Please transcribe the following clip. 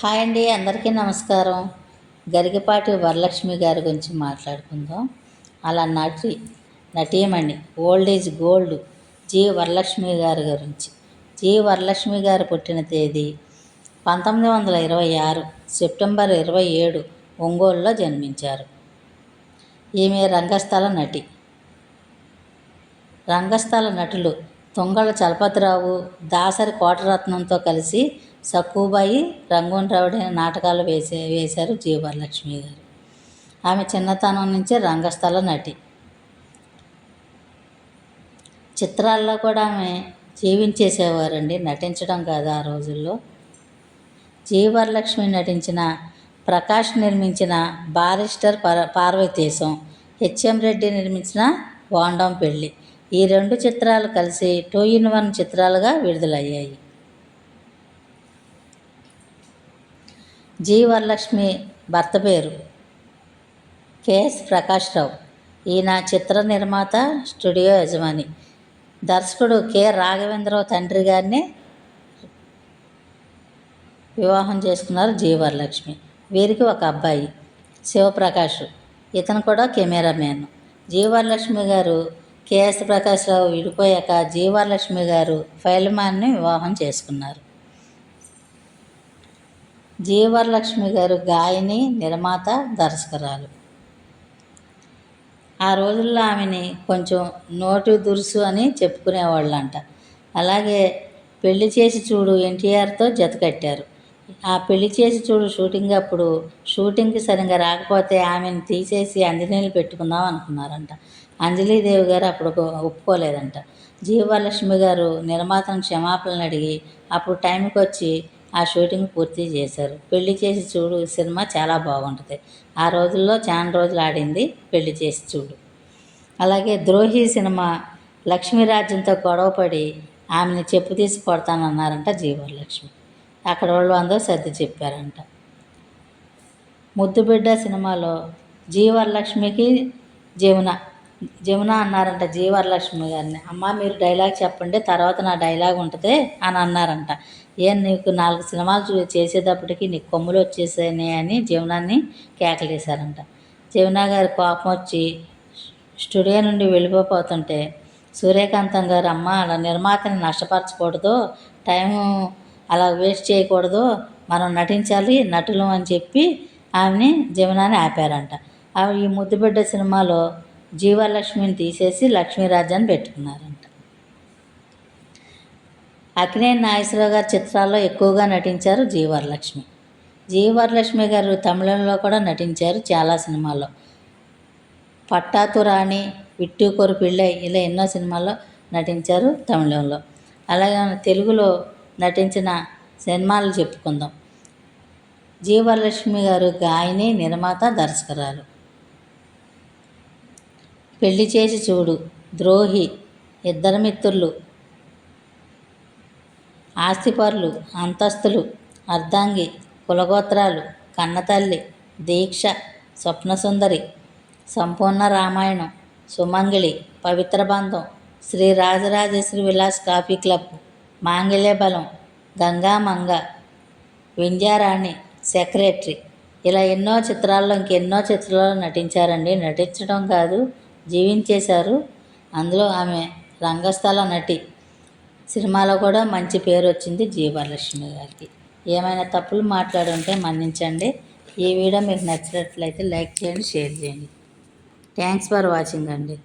Hi అండి అందరికీ నమస్కారం. గరికపాటి వరలక్ష్మి గారి గురించి మాట్లాడుకుందాం. అలా నటి నటీమణి old age gold G Varalakshmi గారి గురించి. జి వరలక్ష్మి గారు పుట్టిన తేదీ పంతొమ్మిది వందల ఇరవై ఆరు సెప్టెంబర్ ఇరవై ఏడు ఒంగోలులో జన్మించారు. ఈమె రంగస్థల నటి. రంగస్థల నటులు తుంగళ చలపతిరావు దాసరి కోటరత్నంతో కలిసి సక్కుబాయి రంగూన్ రౌడీ నాటకాలు వేసే వేశారు జీవరలక్ష్మి గారు. ఆమె చిన్నతనం నుంచే రంగస్థల నటి. చిత్రాల్లో కూడా ఆమె జీవించేసేవారండి. నటించడం కాదు ఆ రోజుల్లో. జీవరలక్ష్మి నటించిన ప్రకాష్ నిర్మించిన బారిస్టర్ పార్ పార్వతీశం హెచ్ఎం రెడ్డి నిర్మించిన వాండం పెళ్ళి. ఈ రెండు చిత్రాలు కలిసి టూ ఇన్ వన్ చిత్రాలుగా విడుదలయ్యాయి. జీ వరలక్ష్మి భర్త పేరు. కేఎస్ ప్రకాష్ రావు ఈయన చిత్ర నిర్మాత స్టూడియో యజమాని. దర్శకుడు కె. రాఘవేంద్రరావు తండ్రి గారిని వివాహం చేసుకున్నారు జీవరలక్ష్మి వీరికి ఒక అబ్బాయి శివప్రకాష్. ఇతను కూడా కెమెరామ్యాన్. జీవరలక్ష్మి గారు కేఎస్ ప్రకాష్ రావు విడిపోయాక జీవరలక్ష్మి గారు ఫైల్మాన్ని వివాహం చేసుకున్నారు. జీవరలక్ష్మి గారు గాయని నిర్మాత దర్శకురాలు. ఆ రోజుల్లో ఆమెని కొంచెం నోటి దురుసు అని చెప్పుకునేవాళ్ళంట. అలాగే పెళ్ళి చేసి చూడు ఎన్టీఆర్తో జత కట్టారు. ఆ పెళ్ళి చేసి చూడు షూటింగ్ అప్పుడు షూటింగ్కి సరిగ్గా రాకపోతే ఆమెను తీసేసి అంజనీలు పెట్టుకుందాం అనుకున్నారంట. అంజలీదేవి గారు అప్పుడు ఒప్పుకోలేదంట. జీవలక్ష్మి గారు నిర్మాతను క్షమాపణలు అడిగి అప్పుడు టైంకి వచ్చి ఆ షూటింగ్ పూర్తి చేశారు. పెళ్ళి చేసి చూడు సినిమా చాలా బాగుంటుంది. ఆ రోజుల్లో చాలా రోజులు ఆడింది పెళ్ళి చేసి చూడు. అలాగే ద్రోహి సినిమా లక్ష్మీరాజ్యంతో గొడవపడి ఆమెను చెప్పు తీసి కొడతానన్నారంట జీవలక్ష్మి అక్కడ వాళ్ళు అందరూ సర్ది చెప్పారంట. ముద్దుబిడ్డ సినిమాలో జీవరలక్ష్మికి జీవన జమున అన్నారంట జీవరలక్ష్మి గారిని. అమ్మ మీరు డైలాగ్ చెప్పండి తర్వాత నా డైలాగ్ ఉంటుంది అని అన్నారంట. ఏం నీకు నాలుగు సినిమాలు చూ చేసేటప్పటికి నీకు కొమ్ములు వచ్చేసాయి అని జమునాన్ని కేకలేశారంట. జమున గారి కోపం వచ్చి స్టూడియో నుండి వెళ్ళిపోతుంటే సూర్యకాంతం గారు అమ్మ అలా నిర్మాతని నష్టపరచకూడదు టైము అలా వేస్ట్ చేయకూడదు మనం నటించాలి నటులు అని చెప్పి ఆమెని జమునాని ఆపారంట. ఆమె ఈ ముద్దుబిడ్డ సినిమాలో జీవలక్ష్మిని తీసేసి లక్ష్మీరాజాన్ని పెట్టుకున్నారంట. అక్కినేని నాగేశ్వరరావు గారి చిత్రాల్లో ఎక్కువగా నటించారు జీవరలక్ష్మి జీవరలక్ష్మి గారు తమిళంలో కూడా నటించారు చాలా సినిమాల్లో. పట్టాతు రాణి విట్టు కొరు పిళ్ళై ఇలా ఎన్నో సినిమాల్లో నటించారు తమిళంలో. అలాగే తెలుగులో నటించిన సినిమాలు చెప్పుకుందాం. జీవలక్ష్మి గారు గాయని నిర్మాత దర్శకురాలు. పెళ్ళి చేసి చూడు. ద్రోహి ఇద్దరు మిత్రులు ఆస్తిపరులు అంతస్తులు అర్ధాంగి కులగోత్రాలు కన్నతల్లి దీక్ష స్వప్నసుందరి సంపూర్ణ Ramayanam Sumangali Pavitra Bandham Sri Rajarajeshwari Vilas coffee club Mangalya Balam Ganga Manga Vindhya Rani secretary. ఇలా ఎన్నో చిత్రాల్లో ఇంకెన్నో చిత్రాల్లో నటించారండి. నటించడం కాదు జీవించేశారు. అందులో ఆమె రంగస్థల నటి. సినిమాలో కూడా మంచి పేరు వచ్చింది జీవలక్ష్మి గారికి. ఏమైనా తప్పులు మాట్లాడుంటే మన్నించండి. ఈ వీడియో మీకు నచ్చినట్లయితే లైక్ చేయండి షేర్ చేయండి. థ్యాంక్స్ ఫర్ వాచింగ్ అండి.